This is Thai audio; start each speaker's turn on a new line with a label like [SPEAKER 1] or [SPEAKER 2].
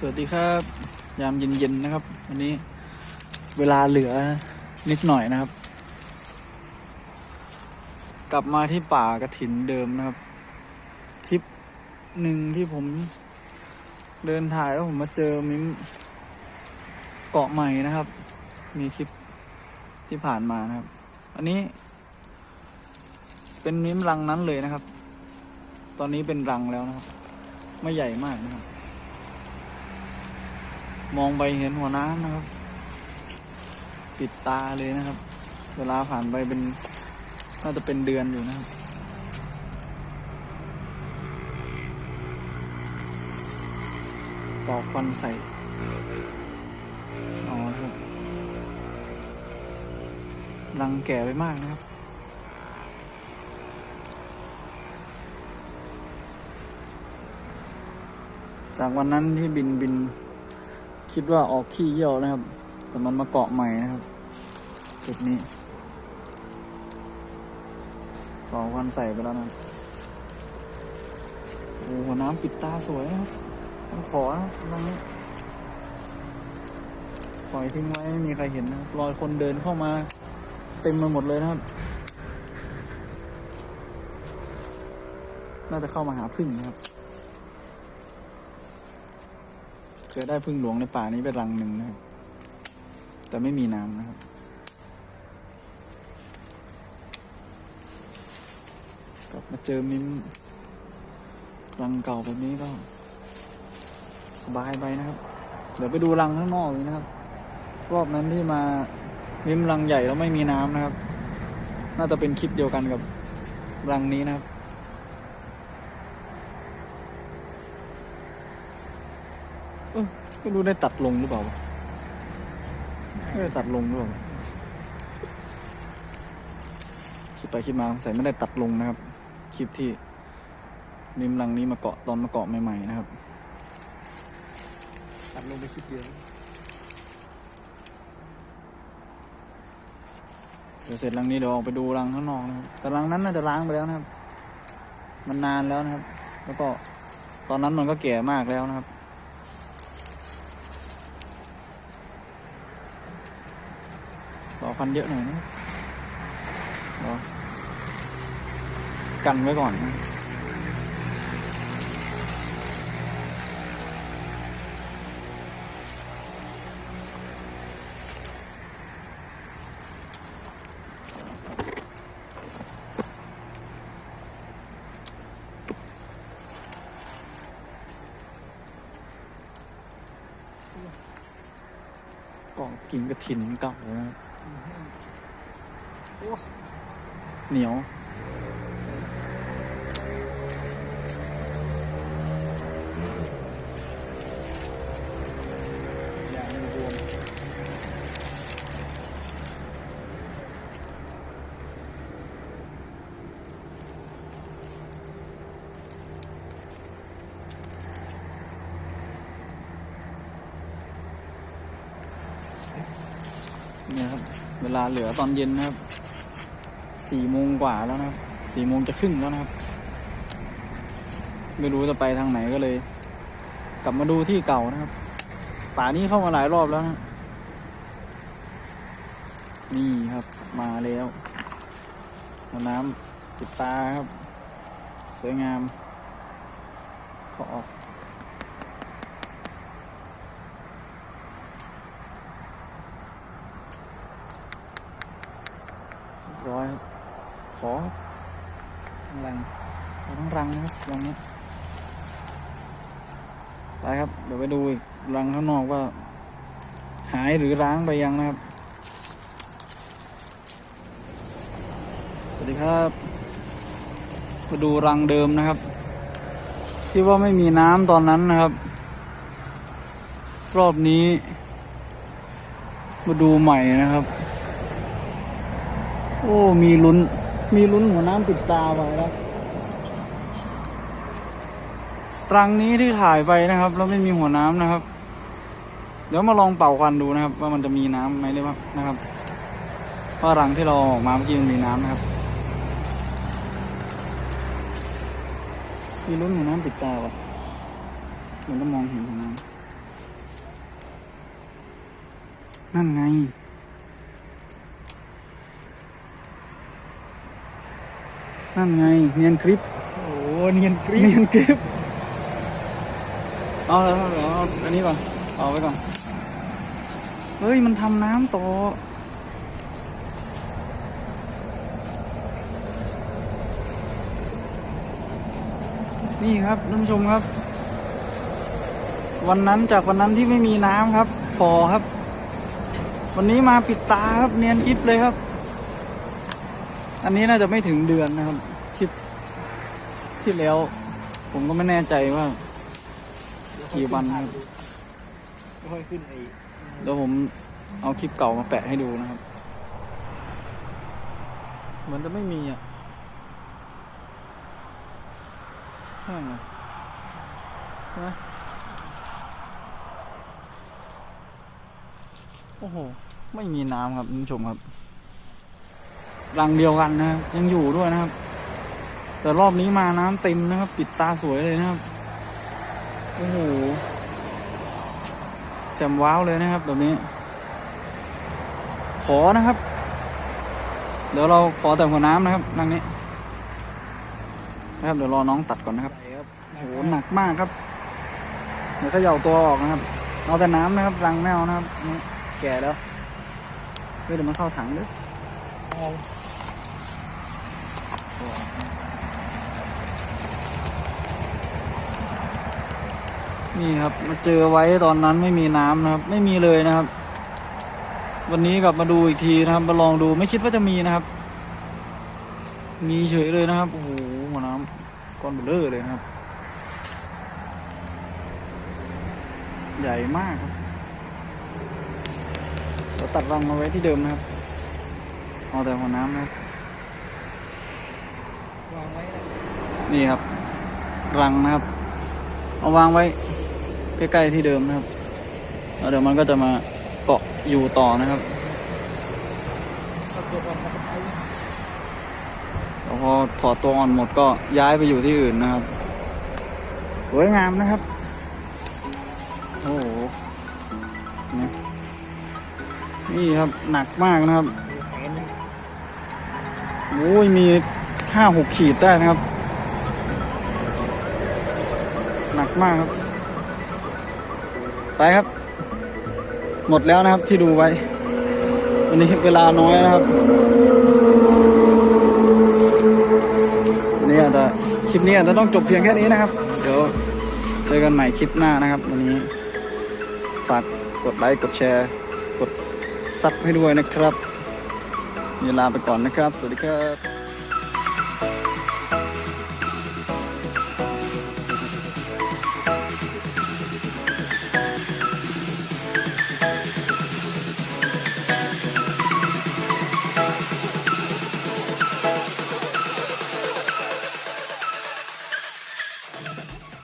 [SPEAKER 1] สวัสดีครับ ยามเย็นๆนะครับ วันนี้เวลาเหลือนิดหน่อยนะครับ กลับมาที่ป่ากระถินเดิมนะครับ คลิปหนึ่งที่ผมเดินถ่ายแล้วผมมาเจอมิมเกาะใหม่นะครับ มีคลิปที่ผ่านมานะครับ อันนี้ เป็นมิมรังนั้นเลยนะครับ ตอนนี้เป็นรังแล้วนะครับ ไม่ใหญ่มากนะครับ มองไปเห็นหัวน้ำนะครับ ปิดตาเลยนะครับ เวลาผ่านไปเป็นน่าจะเป็นเดือนอยู่นะครับ ปอกควันใส่อ๋อครับรังแก่ไปมากนะครับจากวันนั้นที่บินบิน คิดว่าออกขี้เยี่ยวนะครับ แต่มันมาเกาะใหม่นะครับ จุดนี้สองวันใส่ไปแล้วนะโอ้โหน้ำปิดตาสวยนะครับต้องขอนะตรงนี้ปล่อยทิ้งไว้ไม่มีใครเห็นนะรอยคนเดินเข้ามา เต็มไปหมดเลยนะครับ น่าจะเข้ามาหาพึ่งนะครับ เค ยได้พึ่งหลวงในป่านี้เป็นรังหนึ่งนะครับ แต่ไม่มีน้ำนะครับ กลับมาเจอมิมรังเก่าแบบนี้ก็ สบายไปนะครับ เดี๋ยวไปดูรังข้างนอกเลยนะครับ รอบนั้นที่มามิมรังใหญ่แล้วไม่มีน้ำนะครับ น่าจะเป็นคลิปเดียวกันกับรังนี้นะครับ เอ้อ ไม่รู้ได้ตัดลงหรือเปล่าไม่ได้ตัดลงหรือเปล่าคิดไปคิดมาใส่ไม่ได้ตัดลงนะครับ คลิปที่นิมลังนี้มาเกาะตอนมาเกาะใหม่ๆนะครับ
[SPEAKER 2] ตัดลงไปคลิปเดียว
[SPEAKER 1] เดี๋ยวเสร็จรังนี้เดี๋ยวออกไปดูรังข้างนอกนะครับ แต่รังนั้นน่าจะล้างไปแล้วนะครับ มันนานแล้วนะครับ แล้วก็ตอนนั้นมันก็แก่มากแล้วนะครับ สอพันเยอะหน่อยนะกันไว้ก่อนนะก็กินกระถินเก่านะครับ เหนียว เนี่ยครับ เวลาเหลือตอนเย็นนะครับ สี่โมงกว่าแล้วนะครับสี่โมงจะครึ่งแล้วนะครับ ไม่รู้จะไปทางไหนก็เลย กลับมาดูที่เก่านะครับ ป่านี้เข้ามาหลายรอบแล้วนะ นี่ครับมาแล้วน้ำปิดตาครับ สวยงามก็ออกร้อยครับ อทั้งรังขอทั้งรังนะครับรังนี้ไปครับ เดี๋ยวไปดูอีกรังข้างนอกว่า หายหรือร้างไปยังนะครับ สวัสดีครับมาดูรังเดิมนะครับ ที่ว่าไม่มีน้ำตอนนั้นนะครับ รอบนี้ มาดูใหม่นะครับ โอ้ มีลุ้น มีลุ้นหัวน้ำติดตาไว้แล้วรังนี้ที่ถ่ายไปนะครับ แล้วไม่มีหัวน้ำนะครับ เดี๋ยวมาลองเป่าควันดูนะครับ ว่ามันจะมีน้ำไหมหรือเปล่านะครับเพราะรังที่เราออกมาเมื่อกี้มันมีน้ำนะครับ มีลุ้นหัวน้ำติดตาว่ะมันก็มองเห็นหัวน้ำนั่นไง นั่นไง เนียนคลิป
[SPEAKER 2] โอ้เนียนกริ๊
[SPEAKER 1] เนี
[SPEAKER 2] บ
[SPEAKER 1] ยนคลิป เอาแล้วเดี๋ยวเอาอันนี้ก่อน เอาไว้ก่อน เฮ้ย มันทำน้ำต่อ นี่ครับท่านผู้ชมครับ วันนั้นจากวันนั้นที่ไม่มีน้ำครับ ฟอครับ วันนี้มาปิดตาครับ เนียนอิฟเลยครับ อันนี้น่าจะไม่ถึงเดือนนะครับที่ที่แล้ว ผมก็ไม่แน่ใจว่า กี่วันครับ
[SPEAKER 2] ไม่ค่อยขึ้นไอ้
[SPEAKER 1] เดี๋ยวผมเอาคลิปเก่ามาแปะให้ดูนะครับ มันจะไม่มีอะแห้งอะโอ้โห ไม่มีน้ำครับคุณผู้ชมครับ รังเดียวกันนะครับยังอยู่ด้วยนะครับ แต่รอบนี้มาน้ำเต็มนะครับ ปิดตาสวยเลยนะครับโอ้โหจำว้าวเลยนะครับ แบบนี้ ขอนะครับ เดี๋ยวเราขอแต่หัวน้ำนะครับรังนี้นะครับเดี๋ยวรอน้องตัดก่อนนะครับโอ้โหหนักมากครับ เดี๋ยวเขย่าตัวออกนะครับ เอาแต่น้ำนะครับรังไม่เอานะครับ แก่แล้วเดี๋ยวมันเข้าถังด้วย
[SPEAKER 2] เอา
[SPEAKER 1] นี่ครับมาเจอไว้ตอนนั้นไม่มีน้ำนะครับ ไม่มีเลยนะครับ วันนี้กลับมาดูอีกทีนะครับมาลองดูไม่คิดว่าจะมีนะครับ มีเฉยเลยนะครับโอ้โหหัวน้ำก้อนเบลอเลยนะครับ ใหญ่มากครับเราตัดรังมาไว้ที่เดิมนะครับเอาแต่หัวน้ำนะครับ
[SPEAKER 2] วางไว้นี่
[SPEAKER 1] ครับ รังนะครับ เอาวางไว้ ใกล้ๆที่เดิมนะครับแล้วเดี๋ยวมันก็จะมาเกาะอยู่ต่อนะครับแล้วพอถอดตัวอ่อนหมดก็ย้ายไปอยู่ที่อื่นนะครับ สวยงามนะครับ โอ้โหนี่ครับหนักมากนะครับโอ้ยมีห้าหกขีดได้นะครับ หนักมากครับ ไปครับ หมดแล้วนะครับที่ดูไว้ วันนี้เวลาน้อยนะครับวันนี่อาจจะคลิปนี้อาจจะต้องจบเพียงแค่นี้นะครับ เดี๋ยวเจอกันใหม่คลิปหน้านะครับ วันนี้ ฝากกดไลค์กดแชร์ กดซับให้ด้วยนะครับเวลาไปก่อนนะครับ สวัสดีครับ